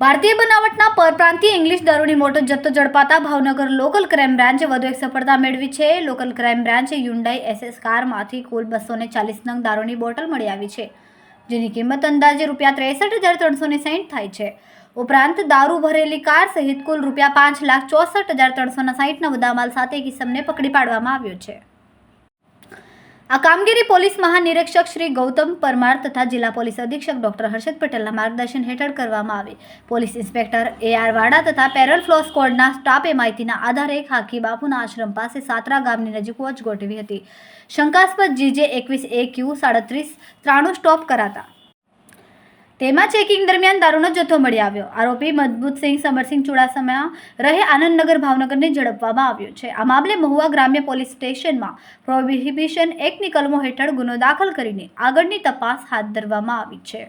ભારતીય બનાવટના પરપ્રાંતીય ઇંગ્લિશ દારૂની મોટો જથ્થો ઝડપાતા ભાવનગર લોકલ ક્રાઇમ બ્રાન્ચે વધુ એક સફળતા મેળવી છે. લોકલ ક્રાઇમ બ્રાન્ચે યુન્ડાઈ એસએસ કારમાંથી કુલ બસો ને ચાલીસ નંગ દારૂની બોટલ મળી આવી છે, જેની કિંમત અંદાજે રૂપિયા ત્રેસઠ હજાર ત્રણસો ને સાહીઠ થાય છે. ઉપરાંત દારૂ ભરેલી કાર સહિત કુલ રૂપિયા પાંચ લાખ ચોસઠ હજાર ત્રણસોના સાહીઠના મુદ્દામાલ સાથે કિસમને પકડી પાડવામાં આવ્યો છે. આ કામગીરી પોલીસ મહાનિરીક્ષક શ્રી ગૌતમ પરમાર તથા જિલ્લા પોલીસ અધિક્ષક ડોક્ટર હર્ષદ પટેલના માર્ગદર્શન હેઠળ કરવામાં આવી. પોલીસ ઇન્સ્પેક્ટર એ આર વાડા તથા પેરલ ફ્લો સ્કોડના સ્ટાફે માહિતીના આધારે ખાકી બાપુના આશ્રમ પાસે સાતરા ગામની નજીક વોચ ગોઠવી હતી. શંકાસ્પદ જીજે એકવીસ એ ક્યુ સાડત્રીસ ત્રાણું સ્ટોપ કરાતા. તેમાં ચેકિંગ દરમિયાન દારૂનો જથ્થો મળી આવ્યો. આરોપી મજબૂતસિંહ સમરસિંહ ચુડાસમા રહે આનંદનગર ભાવનગરને ઝડપવામાં આવ્યો છે. આ મામલે મહુવા ગ્રામ્ય પોલીસ સ્ટેશનમાં પ્રોહિબિશન એક્ટની કલમો હેઠળ ગુનો દાખલ કરીને આગળની તપાસ હાથ ધરવામાં આવી છે.